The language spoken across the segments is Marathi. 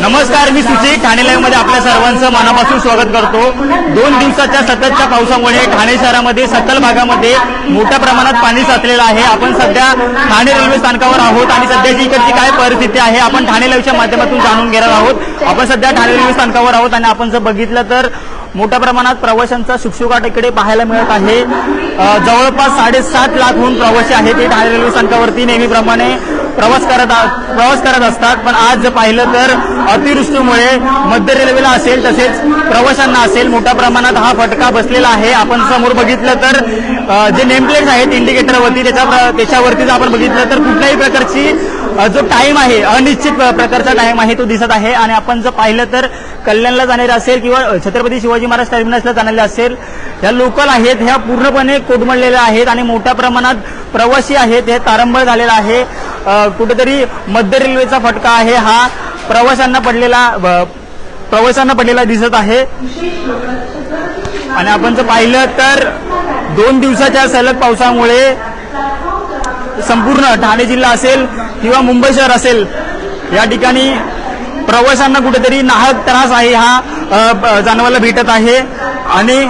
नमस्कार मी सुचित ठाणे लाईव्हमध्ये आपल्या सर्वांचं मनापासून स्वागत करतो. दोन दिवसाच्या सततच्या पावसामुळे ठाणे शहरामध्ये सतल भागामध्ये मोठ्या प्रमाणात पाणी साचलेलं आहे. आपण सध्या ठाणे रेल्वे स्थानकावर आहोत आणि सध्याची इकडची काय परिस्थिती आहे आपण ठाणे लाईव्हच्या माध्यमातून जाणून घेणार आहोत. आपण सध्या ठाणे रेल्वे स्थानकावर आहोत आणि आपण जर बघितलं तर मोठ्या प्रमाणात प्रवाशांचा शुकशुकाट इकडे पाहायला मिळत आहे. जवळपास साडेसात लाखहून प्रवासी आहेत ते ठाणे रेल्वे स्थानकावरती. नेहमीप्रमाणे प्रवास करत आ- प्रवास करत असतात. पण आज जर पाहिलं तर अतिवृष्टीमुळे मध्य रेल्वेला असेल तसेच प्रवाशांना असेल मोठ्या प्रमाणात हा फटका बसलेला आहे. आपण समोर बघितलं तर जे नेमप्लेट्स आहेत इंडिकेटरवरती त्याच्या प्र- त्याच्यावरती जर आपण बघितलं तर कुठल्याही प्रकारची जो टाइम आहे अनिश्चित प्रकारचा टाईम आहे तो दिसत आहे. आणि आपण जर पाहिलं तर कल्याणला जाणारे असेल किंवा छत्रपती शिवाजी महाराज टर्मिनसला जाणारे असेल ह्या लोकल आहेत ह्या पूर्णपणे कोडमडलेल्या आहेत आणि मोठ्या प्रमाणात प्रवासी आहेत. हे तारंबळ झालेला आहे. कुठेतरी मध्य रेल्वेचा फटका आहे. हा प्रवाशांना पडलेला प्रवाशांना पडलेला दिसत आहे. आणि आपण जर पाहिलं तर दोन दिवसाच्या सलग पावसामुळे संपूर्ण ठाणे जिल्हा असेल किंवा मुंबई शहर असेल या ठिकाणी प्रवाशांना कुठेतरी नाहक त्रास आहे हा जाणवायला भेटत आहे. आणि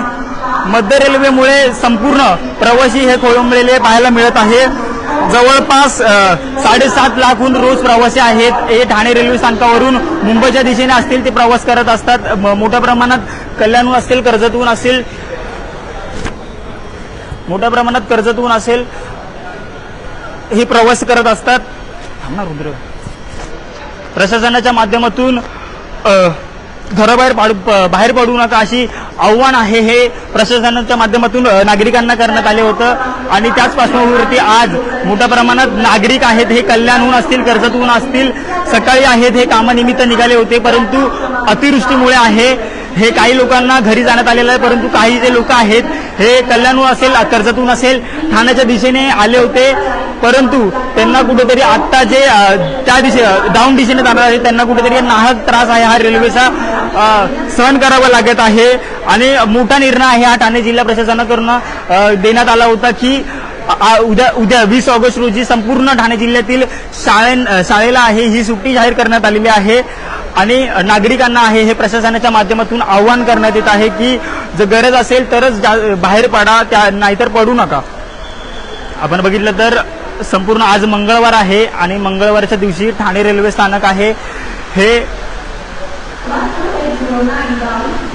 मध्य रेल्वेमुळे संपूर्ण प्रवासी हे खोळंबलेले पाहायला मिळत आहे. जवळपास साडेसात लाखहून रोज प्रवासी आहेत. हे ठाणे रेल्वे स्थानकावरून मुंबईच्या दिशेने असतील ते प्रवास करत असतात. मोठ्या प्रमाणात कल्याणहून असतील कर्जतहून असेल मोठ्या प्रमाणात कर्जतहून असेल हे प्रवास करत असतात. थांबणार रुद्र. प्रशासनाच्या माध्यमातून घराबाहेर पाडू प- बाहेर पडू नका अशी आव्हान आहे हे प्रशासनाच्या माध्यमातून नागरिकांना करण्यात आले होतं. आणि त्याच पार्श्वभूमीवरती आज मोठ्या प्रमाणात नागरिक आहेत हे कल्याणहून असतील कर्जतहून असतील सकाळी आहेत हे कामानिमित्त निघाले होते. परंतु अतिवृष्टीमुळे आहे हे काही लोकांना घरी जाण्यात आलेलं आहे परंतु काही जे लोक आहेत हे कल्याणहून असेल कर्जतहून असेल ठाण्याच्या दिशेने आले होते. परंतु त्यांना कुठेतरी आत्ता जे त्या दिशे डाऊन दिशेने जाणार आहे त्यांना कुठेतरी नाहक त्रास आहे हा रेल्वेचा सहन करावा लागत आहे. आणि मोठा निर्णय आहे हा ठाणे जिल्हा प्रशासनाकडून देण्यात आला होता की आ- उद्या उद्या वीस ऑगस्ट रोजी संपूर्ण ठाणे जिल्ह्यातील शाळे शाळेला आहे ही सुट्टी जाहीर करण्यात आलेली आहे. आणि नागरिकांना आहे हे प्रशासनाच्या माध्यमातून आव्हान करण्यात येत आहे की जर गरज असेल तरच बाहेर पडा त्या नाहीतर पडू नका. आपण बघितलं तर संपूर्ण आज मंगळवार आहे आणि मंगळवारच्या दिवशी ठाणे रेल्वे स्थानक आहे. हे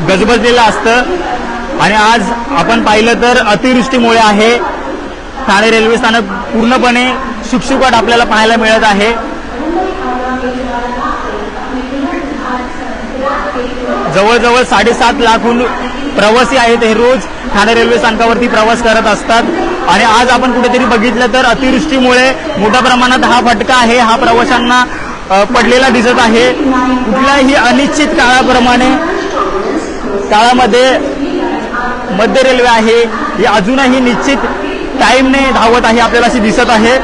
गजबजलेलं असतं. आणि आज आपण पाहिलं तर अतिवृष्टीमुळे आहे. ठाणे रेल्वे स्थानक पूर्णपणे शुकशुकाट आपल्याला पाहायला मिळत आहे. जवळजवळ साडेसात लाखहून प्रवासी आहेत हे रोज ठाणे रेल्वे स्थानकावरती प्रवास करत असतात. आणि आज आपण कुठेतरी बघितलं तर अतिवृष्टीमुळे मोठ्या प्रमाणात हा फटका आहे. हा प्रवाशांना पडलेला दिसत आहे. कुठल्याही अनिश्चित काळाप्रमाणे काळामध्ये मध्य रेल्वे आहे. ही अजूनही निश्चित टाईमने धावत आहे आपल्याला अशी दिसत आहे.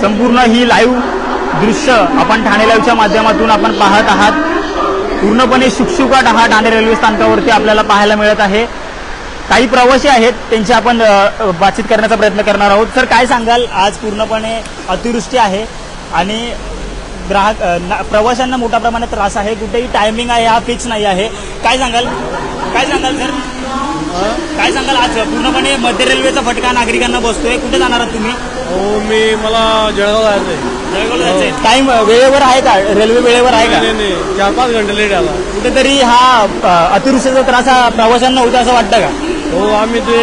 संपूर्ण ही लाईव्ह दृश्य आपण ठाणे लाईव्हच्या माध्यमातून आपण पाहत आहात. पूर्णपणे शुकशुकाट हा ठाणे रेल्वे स्थानकावरती आपल्याला पाहायला मिळत आहे. काही प्रवासी आहेत त्यांची आपण बातचीत करण्याचा प्रयत्न करणार आहोत. सर काय सांगाल? आज पूर्णपणे अतिवृष्टी आहे आणि ग्राहक प्रवाशांना मोठ्या प्रमाणात त्रास आहे. कुठेही टायमिंग आहे हा फिक्स नाही आहे. काय सांगाल? काय सांगाल सर? काय सांगाल आज? पूर्णपणे मध्य रेल्वेचा फटका नागरिकांना बसतोय. कुठे जाणार आहात तुम्ही? हो मी मला जळगाव जायचं आहे. जळगावला जायचंय टाइम वेळेवर आहे का? रेल्वे वेळेवर आहे का? नाही नाही चार पाच घंटे लेट आला कुठेतरी हा अ, अतिवृष्टीचा त्रास हा प्रवाशांना होता असं वाटतं का? हो आम्ही ते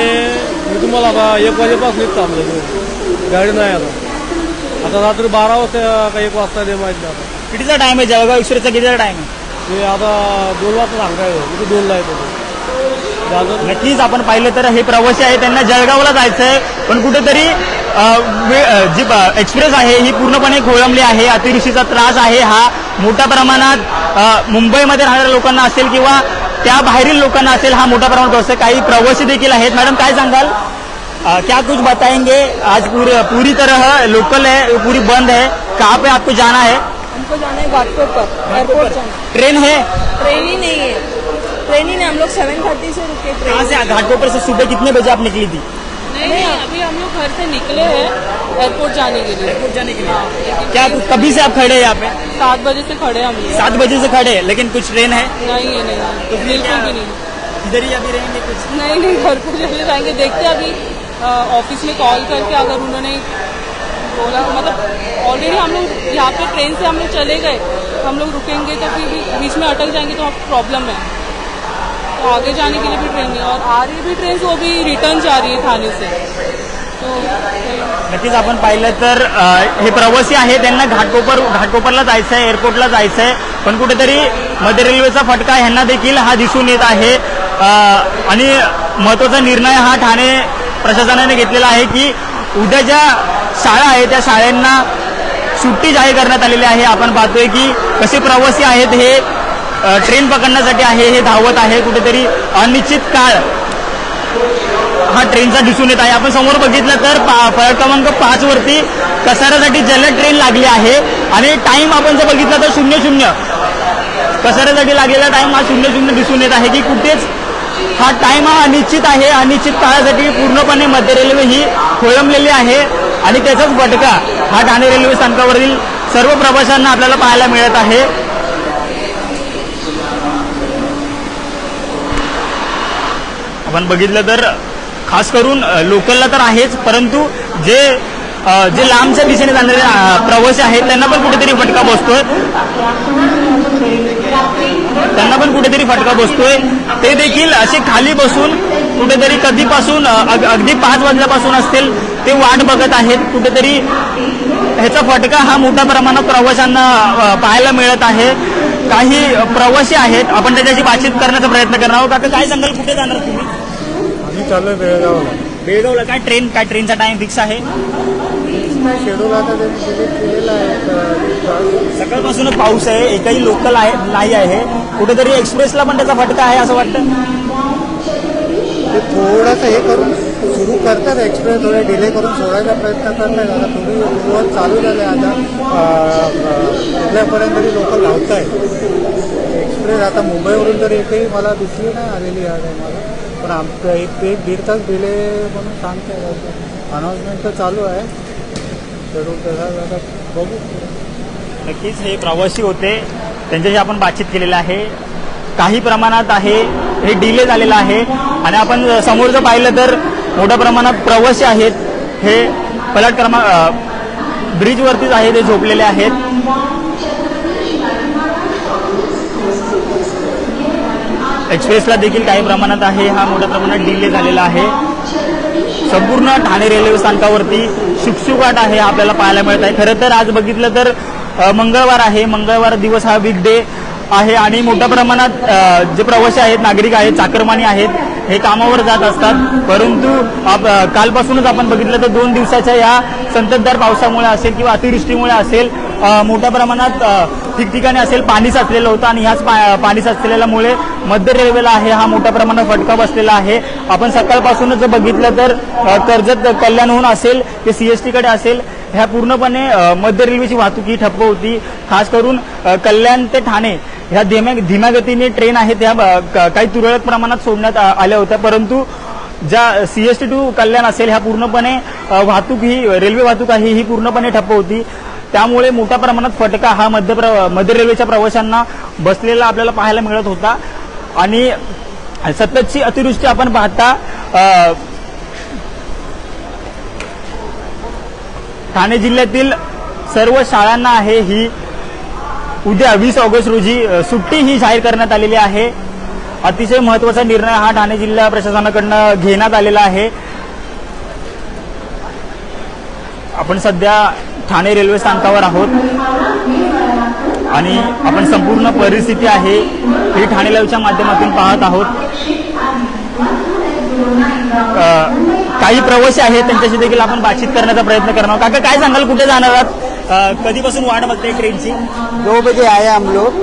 मी तुम्हाला आता एक वाजेपासून इथं थांबलो गाडी नाही आता. आता रात्री बारा वाजता का एक वाजता ते माहिती नाही आता. कितीचा टाइम आहे? जळगाव एक्सप्रेसचा कितीचा टाइम आहे? ते आता दोन वाजता सांगायचं. इथे दोनला येतो. नक्कीच आपण पाहिलं तर हे प्रवासी आहे त्यांना जळगावला जायचंय. पण कुठेतरी जी एक्सप्रेस आहे ही पूर्णपणे खोळंबली आहे. अतिवृष्टीचा त्रास आहे हा. मोठ्या प्रमाणात मुंबईमध्ये राहणाऱ्या लोकांना असेल किंवा त्या बाहेरील लोकांना असेल हा मोठ्या प्रमाणात होतो काही प्रवासी देखील आहेत. मॅडम काय सांगाल? क्या कुछ बताएंगे? आज पूरी पूरी तरह लोकल है पूरी बंद है. कहाँ पे आपको जाना है? हमको जाना है घाटकोट पर एयरपोर्ट ट्रेन है? ट्रेन ही नहीं है। ट्रेन ही नहीं हम लोग सेवन थर्टी से रुके कहाँ ट्रेन से घाटकोपर से सुबह कितने बजे आप निकली थी? नहीं नहीं अभी हम लोग घर से निकले हैं एयरपोर्ट जाने के लिए। एयरपोर्ट जाने के लिए। हाँ, क्या कभी से आप खड़े हैं यहाँ पे? सात बजे से खड़े हैं हम लोग। सात बजे से खड़े हैं लेकिन कुछ ट्रेन है? नहीं है नहीं तो बिल्कुल भी नहीं। इधर ही अभी रहेंगे कुछ? नहीं नहीं घर को चले जाएँगे। देखते हैं अभी ऑफ़िस में कॉल करके अगर उन्होंने बोला मतलब ऑलरेडी हम लोग यहाँ पे ट्रेन से हम लोग चले गए। हम लोग रुकेंगे तो फिर भी बीच में अटक जाएँगे तो प्रॉब्लम है। तो आगे जाने के लिए भी ट्रेन नहीं और आ रही भी ट्रेन वो भी रिटर्न जा रही है थाने से। तो नक्कीच आपण पाहिलं तर अ, हे प्रवासी आहे त्यांना घाटकोपर घाटकोपरला जायचं आहे एअरपोर्टला जायचं आहे पण कुठेतरी मध्य रेल्वेचा फटका ह्यांना देखील हा दिसून येत आहे. अ, आणि महत्त्वाचा निर्णय हा ठाणे प्रशासनाने घेतलेला आहे की उद्या ज्या शाळा आहेत त्या शाळांना सुट्टी जाहीर करण्यात आलेली आहे. आपण पाहतोय की कसे प्रवासी आहेत हे ट्रेन पकडण्यासाठी आहे हे धावत आहे कुठेतरी. अनिश्चित काळ हा ट्रेनचा दिसून येत आहे. आपण समोर बघितलं तर पा- फळक क्रमांक पाच वरती कसाऱ्यासाठी जलद ट्रेन लागली आहे. आणि टाइम आपण जर बघितला तर शून्य शून्य. कसाऱ्यासाठी लागलेला टाइम हा शून्य शून्य दिसून येत आहे की कुठेच हा टाइम हा अनिश्चित आहे. अनिश्चित काळासाठी पूर्णपणे मध्य रेल्वे ही खोळंबलेली आहे. आणि त्याचाच फटका हा ठाणे रेल्वे स्थानकावरील सर्व प्रवाशांना आपल्याला पाहायला मिळत आहे. आपण बघितलं तर खास करून लोकलला तर आहेच परंतु जे जे लांबच्या दिशेने जाणारे प्रवासी आहेत त्यांना पण कुठेतरी फटका बसतोय. त्यांना पण कुठेतरी फटका बसतोय. ते देखील असे खाली बसून कुठेतरी कधीपासून अगदी पाच वाजल्यापासून असतील ते वाट बघत आहेत. कुठेतरी ह्याचा फटका हा मोठ्या प्रमाणात प्रवाशांना पाहायला मिळत आहे. काही प्रवासी आहेत. आपण त्याच्याशी बातचीत करण्याचा प्रयत्न करणार आहोत. आता काय सांगाल कुठे जाणार तुम्ही? आम्ही चाललोय बेळगावला. बेळगावला काय ट्रेन काय ट्रेनचा टाइम फिक्स आहे? शेड्यूल आता त्यांनी केलेला आहे. सकाळपासूनच पाऊस आहे एकही लोकल आहे नाही आहे. कुठेतरी एक्सप्रेसला पण त्याचा फटका आहे असं वाटतं? ते थोडंसं हे करून सुरू करतात एक्सप्रेस थोडे डिले करून सोडायचा प्रयत्न करतात आता थोडी सुरुवात चालू झाली आता कुठल्यापर्यंत तरी लोक लावत आहेत एक्सप्रेस आता मुंबईवरून तर एकही मला दिसली नाही आलेली या टायमाला पण आमचं एक एक दीड तास डिले म्हणून सांगते अनाऊन्समेंट तर चालू आहे. शेड्यूल तसा बघू. नक्कीच हे प्रवासी होते त्यांच्याशी आपण बातचीत केलेलं आहे. काही प्रमाणात आहे हे डिले झालेलं आहे. आणि आपण समोर जर पाहिलं तर मोठ्या प्रमाणात प्रवासी आहेत. हे पलट क्रमांक ब्रिजवरतीच आहे ते झोपलेले आहेत. एक्सप्रेसला देखील काही प्रमाणात आहे. हा मोठ्या प्रमाणात डिले झालेला आहे. संपूर्ण ठाणे रेल्वे स्थानकावरती शुकशुकाट आहे आपल्याला पाहायला मिळत आहे. खरं तर आज बघितलं तर मंगळवार आहे. मंगळवार दिवस हा बिग डे आहे आणि मोठ्या प्रमाणात जे प्रवासी आहेत नागरिक आहेत चाकरमानी आहेत हे कामावर जात असतात. परंतु आप- कालपासूनच आपण बघितलं तर दोन दिवसाच्या या संततधार पावसामुळे असेल किंवा अतिवृष्टीमुळे असेल मोठ्या प्रमाणात ठिकठिकाणी असेल पाणी साचलेलं होतं आणि ह्याच पा- पाणी साचलेल्यामुळे मध्य रेल्वेला आहे हा मोठ्या प्रमाणात फटका बसलेला आहे. आपण सकाळपासूनच जर बघितलं तर कर्जत कल्याणहून असेल ते सीएसटीकडे असेल ह्या पूर्णपणे मध्य रेल्वेची वाहतूक ही ठप्प होती. खास करून कल्याण ते ठाणे ह्या धीम्या धीम्या गतीने ट्रेन आहेत त्या क- काही तुरळक प्रमाणात सोडण्यात आल्या होत्या. परंतु ज्या सीएसटी टू कल्याण असेल ह्या पूर्णपणे वाहतूक ही रेल्वे वाहतूक आहे ही पूर्णपणे ठप्प होती. त्यामुळे मोठ्या प्रमाणात फटका हा मध्य प्र मध्य रेल्वेच्या प्रवाशांना बसलेला आपल्याला पाहायला मिळत होता. आणि सततची अतिवृष्टी आपण पाहता ठाणे जिल्ह्यातील सर्व शाळांना आहे ही उद्या वीस ऑगस्ट रोजी सुट्टी ही जाहीर करण्यात आलेली आहे. अतिशय महत्त्वाचा निर्णय हा ठाणे जिल्हा प्रशासनाकडनं घेण्यात आलेला आहे. आपण सध्या ठाणे रेल्वे स्थानकावर आहोत. आणि आपण संपूर्ण परिस्थिती आहे ही ठाणे लाईव्हच्या माध्यमातून पाहत आहोत. काही प्रवासी आहेत त्यांच्याशी देखील आपण बातचीत करण्याचा प्रयत्न करणार काका काय सांगाल कुठे जाणार आहात? कधीपासून वाट बघते ट्रेनची? दो बजे आए हम लोग.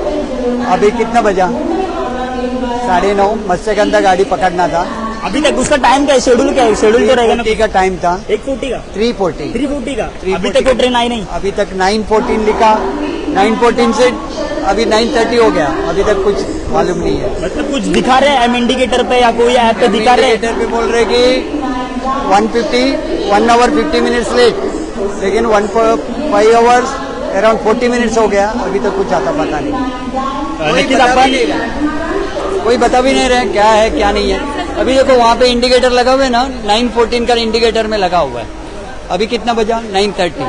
अभी कितना बजा? साढ़े नौ. मत्स्यगंधा गाड़ी पकड़ना था. अभी तक उसका टाइम क्या है? शेड्यूल क्या है? शेड्यूल तो रहेगा ना का टाइम था। एक फोर्टी का? Three forty. थ्री फोर्टी का? 340 अभी तक वो ट्रेन आई नहीं। अभी तक नाइन फोर्टीन लिखा। नाइन फोर्टीन से अभी नाइन थर्टी हो गया। अभी तक कुछ मालूम नहीं है। मतलब कुछ दिखा रहे हैं? एम इंडिकेटर पे या कोई ऐप पे दिखा रहे हैं? पे बोल रहे कि one fifty one hour fifty minutes late लेकिन one five hours around forty minutes हो गया। अभी तक कुछ आता पता नहीं। कोई बता नहीं कोई बता भी नहीं रहे। क्या है क्या नहीं है। अभी देखो, वहाँ पे इंडिकेटर लगा हुआ है ना नाइन फोर्टीन का इंडिकेटर में लगा हुआ है। अभी कितना बजा? नाइन थर्टी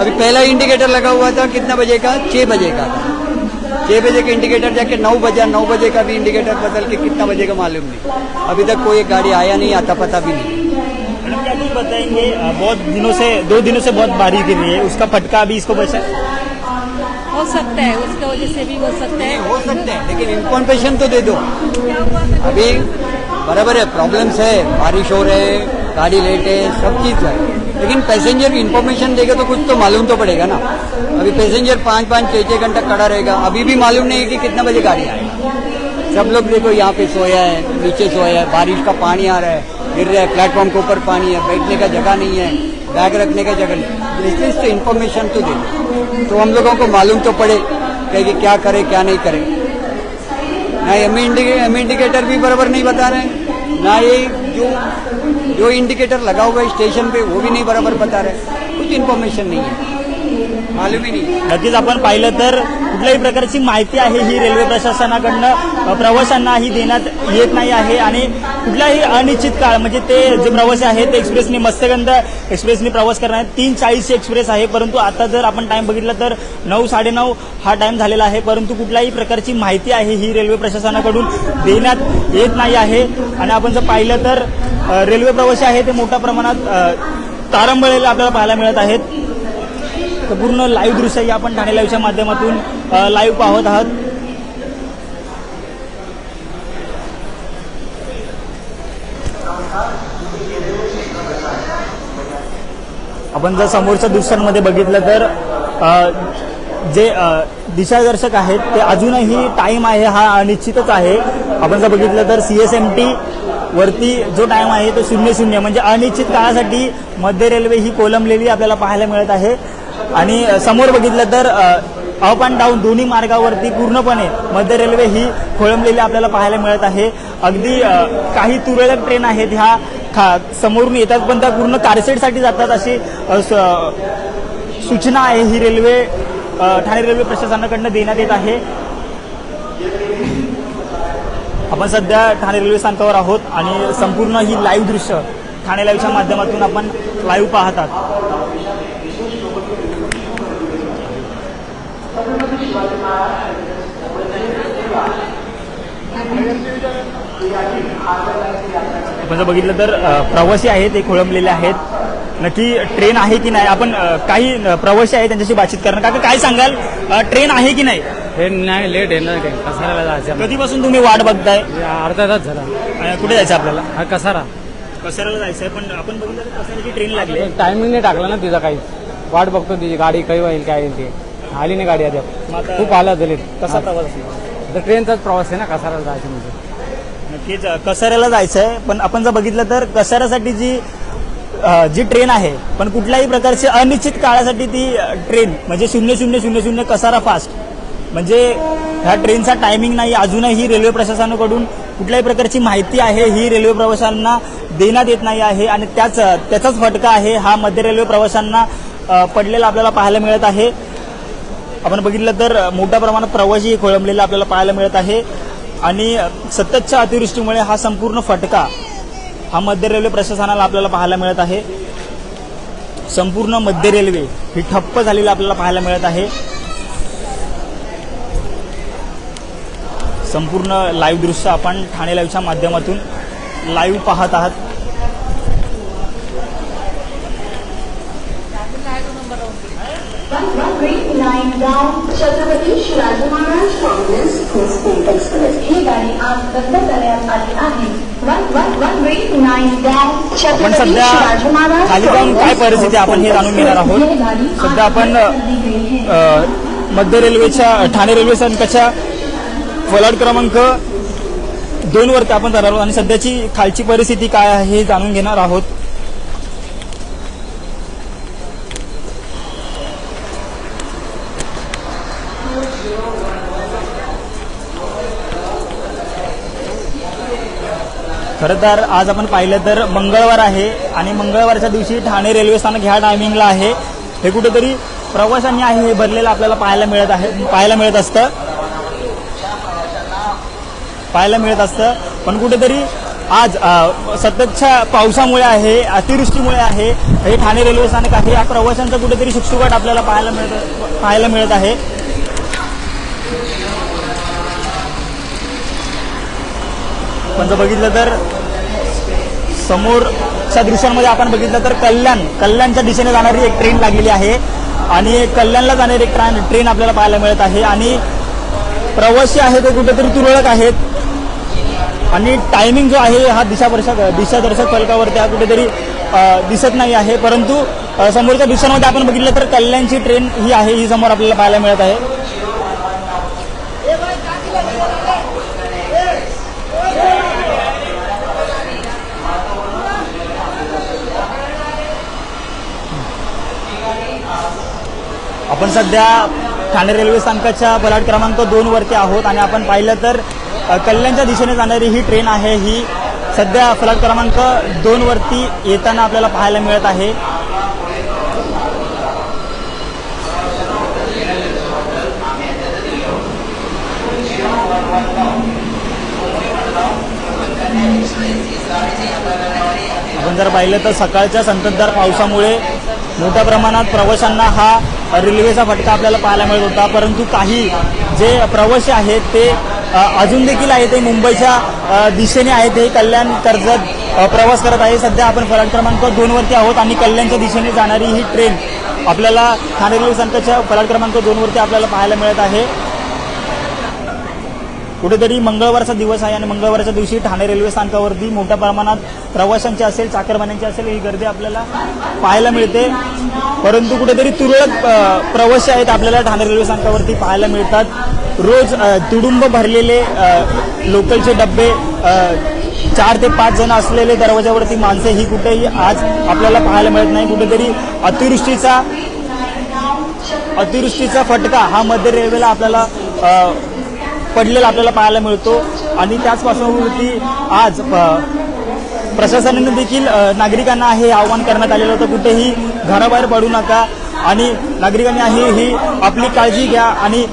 अभी पहला इंडिकेटर लगा हुआ था, कितना बजे का? छः बजे का था। छः बजे का इंडिकेटर जाके नौ बजा, नौ बजे का भी इंडिकेटर बदल के कितना बजे का मालूम नहीं। अभी तक कोई गाड़ी आया नहीं आता पता भी नहीं। बताएँगे? बहुत दिनों से, दो दिनों से बहुत बारिश गिर रही है, उसका फटका अभी इसको बचा है? सकता है, उसके वजह से भी हो सकता है। हो सकते हैं, लेकिन इन्फॉर्मेशन तो दे दो। अभी बराबर है प्रॉब्लम्स है, बारिश हो रहे है, गाड़ी लेट है, सब चीज़ है। लेकिन पैसेंजर इन्फॉर्मेशन देगा तो कुछ तो मालूम तो पड़ेगा ना। अभी पैसेंजर पाँच पाँच, छः छः घंटा खड़ा रहेगा, अभी भी मालूम नहीं है कि कितना बजे गाड़ी आएगी। सब लोग देखो, यहाँ पे सोया है, नीचे सोया है, बारिश का पानी आ रहा है। गिर रहा है प्लेटफॉर्म के ऊपर पानी है, बैठने का जगह नहीं है बैग रखने का जगह नहीं एटलीस्ट तो इन्फॉर्मेशन तो दे तो हम लोगों को मालूम तो पड़े कि क्या करे, क्या नहीं करे। ना एम एम इंडिकेटर भी बराबर नहीं बता रहे हैं, ना ये जो जो इंडिकेटर लगा हुआ है स्टेशन पे, वो भी नहीं बराबर बता रहे कुछ इन्फॉर्मेशन नहीं है। नक्कीच आपण पाहिलं तर कुठल्याही प्रकारची माहिती आहे ही रेल्वे प्रशासनाकडनं. प्रवाशांना ही देण्यात येत नाही आहे आणि कुठलाही अनिश्चित काळ म्हणजे ते जे प्रवासी आहेत ते एक्सप्रेसनी मत्स्यगंध एक्सप्रेसनी प्रवास करणार आहेत. तीन चाळीसची एक्सप्रेस आहे परंतु आता जर आपण टाइम बघितला तर नऊ साडेनऊ हा टाइम झालेला आहे. परंतु कुठल्याही प्रकारची माहिती आहे ही रेल्वे प्रशासनाकडून देण्यात येत नाही आहे. आणि आपण जर पाहिलं तर रेल्वे प्रवासी आहे ते मोठ्या प्रमाणात तारंबळेला आपल्याला पाहायला मिळत आहेत. तर पूर्ण लाईव्ह दृश्य आपण ठाणे लाईव्हच्या माध्यमातून लाईव्ह पाहत आहात. आपण जर समोरच्या दृश्यांमध्ये बघितलं तर जे दिशादर्शक आहेत ते अजूनही टाईम आहे हा अनिश्चितच आहे. आपण जर बघितलं तर सी एस एम टी वरती जो टाईम आहे तो शून्य शून्य म्हणजे अनिश्चित काळासाठी मध्य रेल्वे ही कोलमलेली आपल्याला पाहायला मिळत आहे. आणि समोर बघितलं तर अप अँड डाऊन दोन्ही मार्गावरती पूर्णपणे मध्य रेल्वे ही खोळंबलेली आपल्याला पाहायला मिळत आहे. अगदी काही तुरळक ट्रेन आहेत ह्या खा समोरून येतात पण त्या पूर्ण कारसेटसाठी जातात अशी स- सूचना आहे ही रेल्वे ठाणे रेल्वे प्रशासनाकडनं देण्यात येत आहे. आपण सध्या ठाणे रेल्वे स्थानकावर आहोत आणि संपूर्ण ही लाईव्ह दृश्य ठाणे लाईव्हच्या माध्यमातून आपण लाईव्ह पाहतात. जर बघितलं तर प्रवासी आहेत ते खोळंबलेले आहेत. नक्की ट्रेन आहे की नाही? आपण काही प्रवासी आहेत त्यांच्याशी बातचीत करणार काका काय सांगाल? ट्रेन आहे की नाही? हे नाही लेट आहे. ना काही कसाऱ्याला जायचं कधीपासून तुम्ही वाट बघताय? अर्धा तास झाला. कुठे जायचं आपल्याला? हा कसारा. कसाऱ्याला जायचंय. पण आपण बघितलं ट्रेन लागली. टायमिंग नाही टाकला ना तिचा काही. वाट बघतो तिची. गाडी काही होईल काय येईल ते. आली नाही गाडी अद्याप मग आता खूप आला झाले कसा प्रवास? तर ट्रेनचाच प्रवास आहे ना कसाऱ्याला जायचं म्हणजे. नक्कीच अ, कसाऱ्याला जायचंय पण आपण जर बघितलं तर कसाऱ्यासाठी जी अ, जी ट्रेन आहे पण कुठल्याही प्रकारची अनिश्चित काळासाठी ती अ, ट्रेन म्हणजे शून्य शून्य शून्य शून्य कसारा फास्ट म्हणजे ह्या ट्रेनचा टायमिंग नाही अजूनही रेल्वे प्रशासनाकडून कुठल्याही प्रकारची माहिती आहे ही रेल्वे प्रवाशांना देण्यात येत नाही आहे आणि त्याच त्याचाच फटका आहे हा मध्य रेल्वे प्रवाशांना अ, पडलेला आपल्याला पाहायला मिळत आहे. आपण बघितलं तर मोठ्या प्रमाणात प्रवासी खोळंबलेला आपल्याला पाहायला मिळत आहे. आणि सततच्या अतिवृष्टीमुळे हा संपूर्ण फटका हा मध्य रेल्वे प्रशासनाला आपल्याला पाहायला मिळत आहे. संपूर्ण मध्य रेल्वे ही ठप्प झालेली आपल्याला पाहायला मिळत आहे. संपूर्ण लाईव्ह दृश्य आपण ठाणे लाईव्हच्या माध्यमातून लाईव्ह पाहत आहात. Down Chhatrapati Shivaji Maharaj terminus coastal express ही गाडी आज बंद करण्यात आली आहे वन वन छत्रपती शिवाजी महाराज खाली जाऊन काय परिस्थिती आपण हे जाणून घेणार आहोत. सध्या आपण मध्य रेल्वेच्या ठाणे रेल्वे स्थानकाच्या फलाट क्रमांक दोन वरती आपण जाणार आहोत आणि सध्याची खालची परिस्थिती काय आहे हे जाणून घेणार आहोत. खरं तर आज आपण पाहिलं तर मंगळवार आहे आणि मंगळवारच्या दिवशी ठाणे रेल्वे स्थानक ह्या टायमिंगला आहे. हे कुठेतरी प्रवाशांनी आहे हे भरलेलं आपल्याला पाहायला मिळत आहे पाहायला मिळत असतं. पाहायला मिळत असतं. पण कुठेतरी आज सततच्या पावसामुळे आहे अतिवृष्टीमुळे आहे हे ठाणे रेल्वे स्थानक आहे. या प्रवाशांचा कुठेतरी शुकशुकाट आपल्याला पाहायला मिळत पाहायला मिळत आहे. पण जर बघितलं तर समोरच्या दृश्यांमध्ये आपण बघितलं तर कल्याण कल्याणच्या दिशेने जाणारी एक ट्रेन लागलेली आहे. आणि कल्याणला जाणारी एक ट्रेन ट्रेन आपल्याला पाहायला मिळत आहे. आणि प्रवासी आहे ते कुठेतरी तुरळक आहेत. आणि टायमिंग जो आहे हा दिशादर्शक दिशादर्शक फलकावरती हा कुठेतरी दिसत नाही आहे. परंतु समोरच्या दृश्यांमध्ये आपण बघितलं तर कल्याणची ट्रेन ही आहे ही समोर आपल्याला पाहायला मिळत आहे. आपण सध्या ठाणे रेल्वे स्थानकाच्या पलाट क्रमांक दोन वरती आहोत आणि आपण पाहिलं तर कल्याणच्या दिशेने जाणारी ही ट्रेन आहे ही सध्या फलाट क्रमांक दोन वरती येताना आपल्याला पाहायला मिळत आहे. आपण जर पाहिलं तर सकाळच्या संततधार पावसामुळे मोठ्या प्रमाणात प्रवाशांना हा रेल्वेचा फटका आपल्याला पाहायला मिळत होता. परंतु काही जे प्रवासी आहेत ते अजून देखील आहे ते मुंबईच्या दिशेने आहेत ते कल्याण कर्जत प्रवास करत आहे. सध्या आपण फराट क्रमांक दोनवरती आहोत आणि कल्याणच्या दिशेने जाणारी ही ट्रेन आपल्याला ठाणे रेल्वे स्थानकाच्या फलाट क्रमांक दोनवरती आपल्याला पाहायला मिळत आहे. कुठेतरी मंगळवारचा दिवस आहे आणि मंगळवारच्या दिवशी ठाणे रेल्वे स्थानकावरती मोठ्या प्रमाणात प्रवाशांची असेल चाकरमान्यांची असेल ही गर्दी आपल्याला पाहायला मिळते. परंतु कुठेतरी तुरळक प्रवासी आहेत आपल्याला ठाणे रेल्वे स्थानकावरती पाहायला मिळतात. रोज तुडुंब भरलेले लोकलचे डब्बे चार ते पाच जण असलेले दरवाजावरती माणसे ही कुठेही आज आपल्याला पाहायला मिळत नाही. कुठेतरी अतिवृष्टीचा अतिवृष्टीचा फटका हा मध्य रेल्वेला आपल्याला पडलेला आपल्याला पाहायला मिळतो. आणि त्याच पार्श्वभूमीवरती आज प्रशासनाने देखील नागरिकांना हे आवाहन करण्यात आलेलं होतं. कुठेही घराबाहेर पडू नका. आणि नागरिकांनी आहे ही आपली काळजी घ्या आणि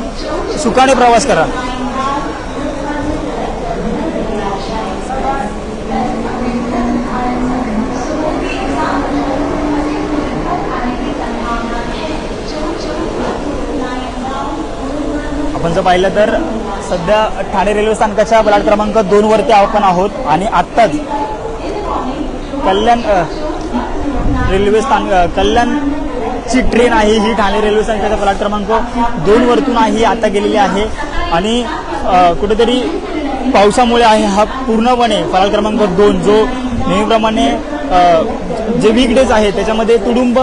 सुखाने प्रवास करा. आपण जर पाहिलं तर सध्या ठाणे रेल्वे स्थानकाच्या बलाट क्रमांक दोन वरती आपण आहोत आणि आत्ताच कल्याण रेल्वे स्थान कल्याण कल्याणची ट्रेन आहे ही ठाणे रेल्वे स्थानकाच्या बलाट क्रमांक दोन वरतून आहे आता गेलेली आहे. आणि कुठेतरी पावसामुळे आहे हा पूर्णपणे फलाट क्रमांक दोन जो नेहमीप्रमाणे जे वीकडेज आहे त्याच्यामध्ये तुडुंब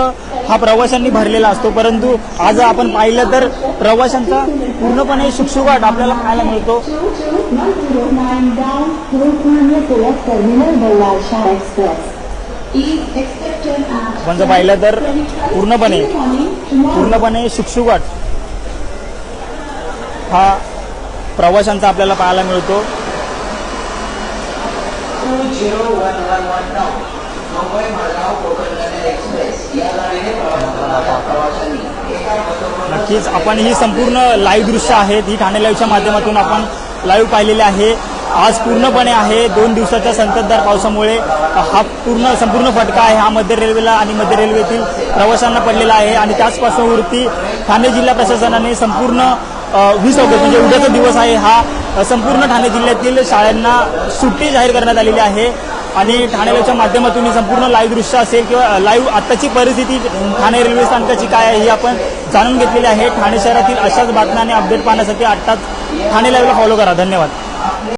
हा प्रवाशांनी भरलेला असतो. परंतु आज आपण पाहिलं तर प्रवाशांचा पूर्णपणे शुकशुकाट आपल्याला पाहायला मिळतो. 109 down Lookmanya Tilak Terminal Ballar Shah Express is expected at आपण जर पाहिलं तर पूर्णपणे पूर्णपणे शुकशुकाट हा प्रवाशांचा आपल्याला पाहायला मिळतो नक्कीच. आपण ही संपूर्ण लाईव्ह दृश्य आहेत ही ठाणे लाईव्हच्या माध्यमातून आपण लाईव्ह पाहिलेले आहे. आज पूर्णपणे आहे. दोन दिवसाच्या संततधार पावसामुळे हा पूर्ण संपूर्ण फटका आहे हा मध्य रेल्वेला आणि मध्य रेल्वेतील प्रवाशांना पडलेला आहे. आणि त्याच पार्श्वभूमीवरती ठाणे जिल्हा प्रशासनाने संपूर्ण वीस ऑगस्ट म्हणजे उद्याचा दिवस आहे हा. संपूर्ण ठाणे जिल्ह्यातील शाळांना सुट्टी जाहीर करण्यात आलेली आहे. आणि ठाणे लाईव्हच्या माध्यमातून ही संपूर्ण लाईव्ह दृश्य असेल किंवा लाईव्ह आत्ताची परिस्थिती ठाणे रेल्वे स्थानकाची काय आहे ही आपण जाणून घेतलेली आहे. ठाणे शहरातील अशाच बातम्या आणि अपडेट पाहण्यासाठी आत्ताच ठाणे लाईव्हला फॉलो करा. धन्यवाद.